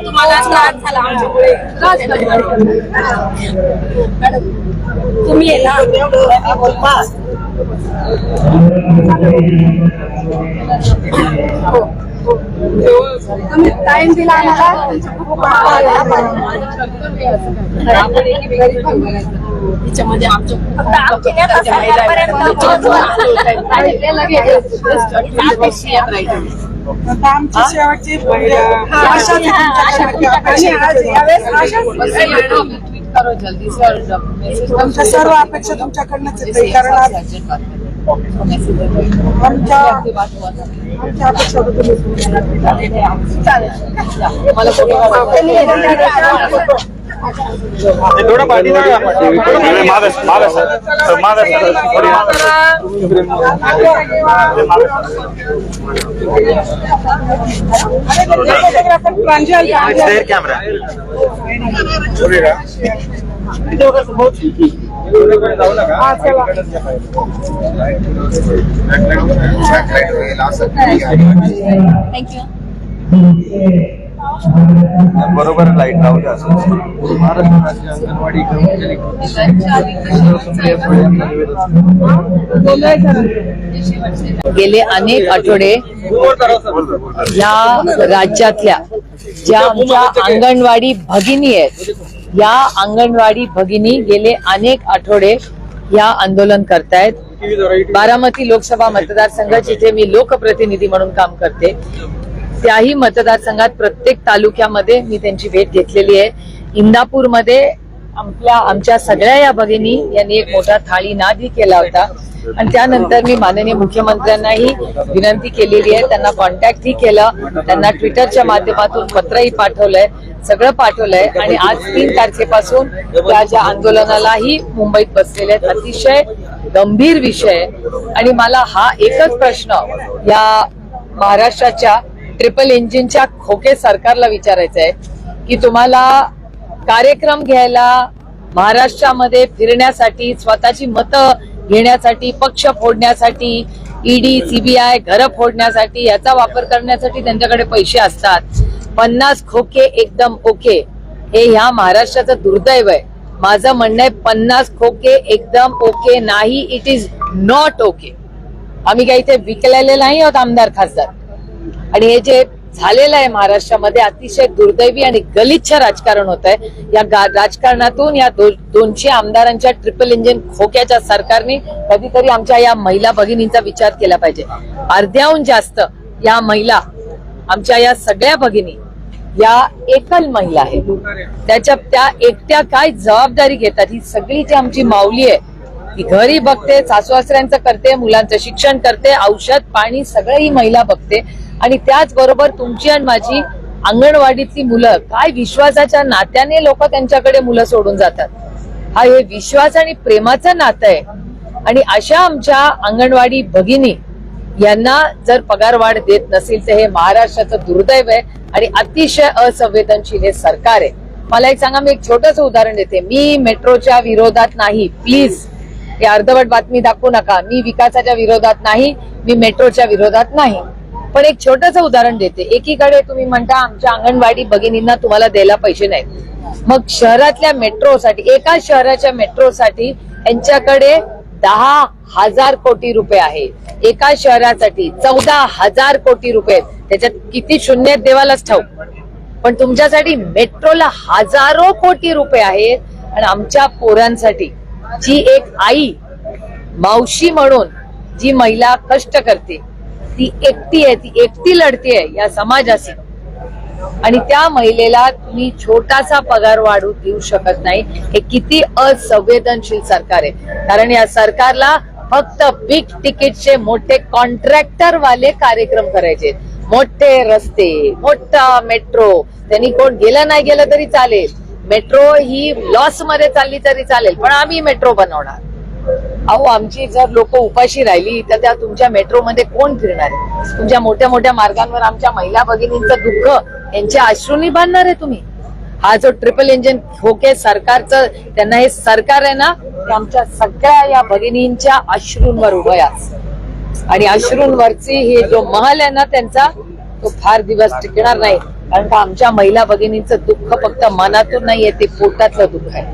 पण तुम्हाला त्रास झाला. आमच्यामुळे तुम्ही आहे ना. तुम्ही टाइम दिला आम्हाला तिच्यामध्ये आमच्या फक्त आता आमची शेवटची आशा आहे तुमच्याकडे. आणि आज यावेळेस आशा आमच्या सर्व अपेक्षा तुमच्याकडनंच येते कारण आज आमच्या आमच्या अपेक्षा होत्या तुम्ही थोडं पाठी मागस मागस मागस कॅमेरा हा, चला. थँक्यू बरोबर लाइट लावली असं महाराष्ट्र राज्य अंगणवाडी कर्मचारी गेले अनेक आठवडे या राज्यातल्या ज्या आमच्या अंगणवाडी भगिनी आहेत या अंगणवाडी भगिनी गेले अनेक आठवडे या आंदोलन करतायत. बारामती लोकसभा मतदारसंघ जिथे मी लोकप्रतिनिधी म्हणून काम करते त्याही मतदारसंघात प्रत्येक तालुक्यामध्ये मी त्यांची भेट घेतलेली आहे. इंदापूरमध्ये आपल्या आमच्या सगळ्या या भगिनी यांनी एक मोठा थाळी नादही केला होता. आणि त्यानंतर मी माननीय मुख्यमंत्र्यांनाही विनंती केलेली आहे. त्यांना कॉन्टॅक्टही केलं. त्यांना ट्विटरच्या माध्यमातून पत्रही पाठवलंय. सगळं पाठवलंय. आणि आज तीन तारखेपासून त्या ज्या आंदोलनालाही मुंबईत बसलेले आहेत अतिशय गंभीर विषय आणि मला हा एकच प्रश्न या महाराष्ट्राच्या ट्रिपल इंजिनच्या खोके सरकारला विचारायचं आहे की तुम्हाला कार्यक्रम घ्यायला महाराष्ट्रामध्ये फिरण्यासाठी स्वतःची मतं घेण्यासाठी पक्ष फोडण्यासाठी ईडी सीबीआय घरं फोडण्यासाठी याचा वापर करण्यासाठी त्यांच्याकडे पैसे असतात. पन्नास खोके एकदम ओके. हे ह्या महाराष्ट्राचं दुर्दैव आहे. माझं म्हणणं आहे पन्नास खोके एकदम ओके नाही इट इज नॉट ओके आम्ही काही इथे विकलेले नाही आहोत आमदार खासदार. आणि हे जे झालेलं आहे महाराष्ट्रामध्ये अतिशय दुर्दैवी आणि गलिच्छ राजकारण होत आहे या राजकारणातून या दोनशे आमदारांच्या ट्रिपल इंजिन खोक्याच्या सरकारने कधीतरी आमच्या या महिला भगिनींचा विचार केला पाहिजे. अर्ध्याहून जास्त या महिला आमच्या या सगळ्या भगिनी या एकल महिला आहेत. त्याच्या त्या एकट्या काय जबाबदारी घेतात? ही सगळी जी आमची माऊली आहे ती घरी बघते सासू सासऱ्यांचं करते मुलांचं शिक्षण करते औषध पाणी सगळं ही महिला बघते. आणि त्याचबरोबर तुमची आणि माझी अंगणवाडीतली मुलं काय विश्वासाच्या नात्याने लोक त्यांच्याकडे मुलं सोडून जातात. हा हे विश्वास आणि प्रेमाचं नातं आहे. आणि अशा आमच्या अंगणवाडी भगिनी यांना जर पगार वाढ देत नसेल तर हे महाराष्ट्राचं दुर्दैव आहे आणि अतिशय असंवेदनशील हे सरकार आहे. मला एक सांगा मी एक छोटस उदाहरण देते. मी मेट्रोच्या विरोधात नाही. प्लीज हे अर्धवट बातमी दाखवू नका. मी विकासाच्या विरोधात नाही मी मेट्रोच्या विरोधात नाही. पण एक छोटस उदाहरण देते. एकीकडे तुम्ही म्हणता आमच्या अंगणवाडी भगिनींना तुम्हाला द्यायला पैसे नाहीत. मग शहरातल्या मेट्रोसाठी एका शहराच्या मेट्रोसाठी यांच्याकडे दहा हजार कोटी रुपये आहे. एका शहरासाठी चौदा हजार कोटी रुपये आहेत. त्याच्यात किती शून्य देवालाच ठाऊक. पण तुमच्यासाठी मेट्रोला हजारो कोटी रुपये आहेत आणि आमच्या पोरांसाठी जी एक आई मावशी म्हणून जी महिला कष्ट करते ती एकटी आहे ती एकटी लढते या समाजाशी. आणि त्या महिलेला तुम्ही छोटासा पगार वाढू देऊ शकत नाही. हे किती असंवेदनशील सरकार आहे. कारण या सरकारला फक्त बिग तिकीटचे मोठे कॉन्ट्रॅक्टर वाले कार्यक्रम करायचे मोठे रस्ते मोठा मेट्रो त्यांनी कोण गेलं नाही गेलं तरी चालेल. मेट्रो ही लॉसमध्ये चालली तरी चालेल. पण आम्ही मेट्रो बनवणार. अहो आमची जर लोक उपाशी राहिली तर त्या तुमच्या मेट्रोमध्ये कोण फिरणार आहे? तुमच्या मोठ्या मोठ्या मार्गांवर आमच्या महिला भगिनींचं दुःख यांच्या अश्रूनी बांधणार आहे तुम्ही? हा जो ट्रिपल इंजिन खोके सरकारचं त्यांना हे सरकार आहे ना आमच्या सगळ्या या भगिनींच्या अश्रूंवर उभं आणि अश्रूंवरची हे जो महल आहे ना त्यांचा तो फार दिवस टिकणार नाही. कारण का आमच्या महिला भगिनींचं दुःख फक्त मनातून नाहीये ते पोटातलं दुःख आहे.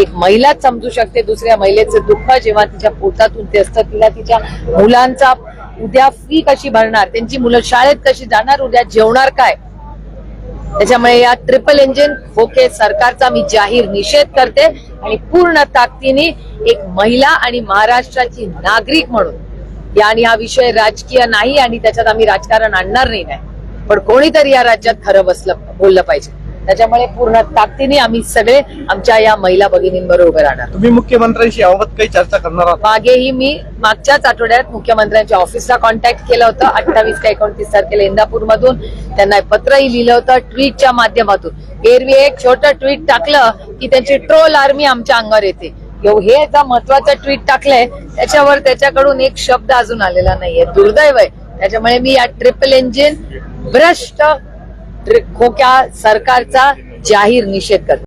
एक महिलाच समजू शकते दुसऱ्या महिलेचं दुःख जेव्हा तिच्या पोटातून ते असतं तिला तिच्या मुलांचा उद्या फी कशी भरणार त्यांची मुलं शाळेत कशी जाणार उद्या जेवणार काय? त्याच्यामुळे या ट्रिपल इंजिन खोके सरकारचा मी जाहीर निषेध करते आणि पूर्ण ताकदीने एक महिला आणि महाराष्ट्राची नागरिक म्हणून या आणि हा विषय राजकीय नाही आणि त्याच्यात आम्ही राजकारण आणणार नाही नाही. पण कोणीतरी या राज्यात खरं बसलं बोललं पाहिजे. त्याच्यामुळे पूर्ण ताकदीने आम्ही सगळे आमच्या या महिला भगिनींबरोबर राहणार. तुम्ही मुख्यमंत्र्यांशी याबाबत काही चर्चा करणार आहात? मागेही मी मागच्याच आठवड्यात मुख्यमंत्र्यांच्या ऑफिसला कॉन्टॅक्ट केलं होतं. अठ्ठावीस का एकोणतीस तारखेला इंदापूर मधून त्यांना पत्रही लिहिलं होतं ट्विटच्या माध्यमातून. एरवी एक छोटं ट्विट टाकलं की त्यांची ट्रोल आर्मी आमच्या अंगावर येते. हे जा महत्वाचं ट्विट टाकलंय. त्याच्यावर त्याच्याकडून एक शब्द अजून आलेला नाहीये. दुर्दैव आहे. त्याच्यामुळे मी या ट्रिपल इंजिन भ्रष्ट खोक्या सरकारचा जाहीर निषेध करतो.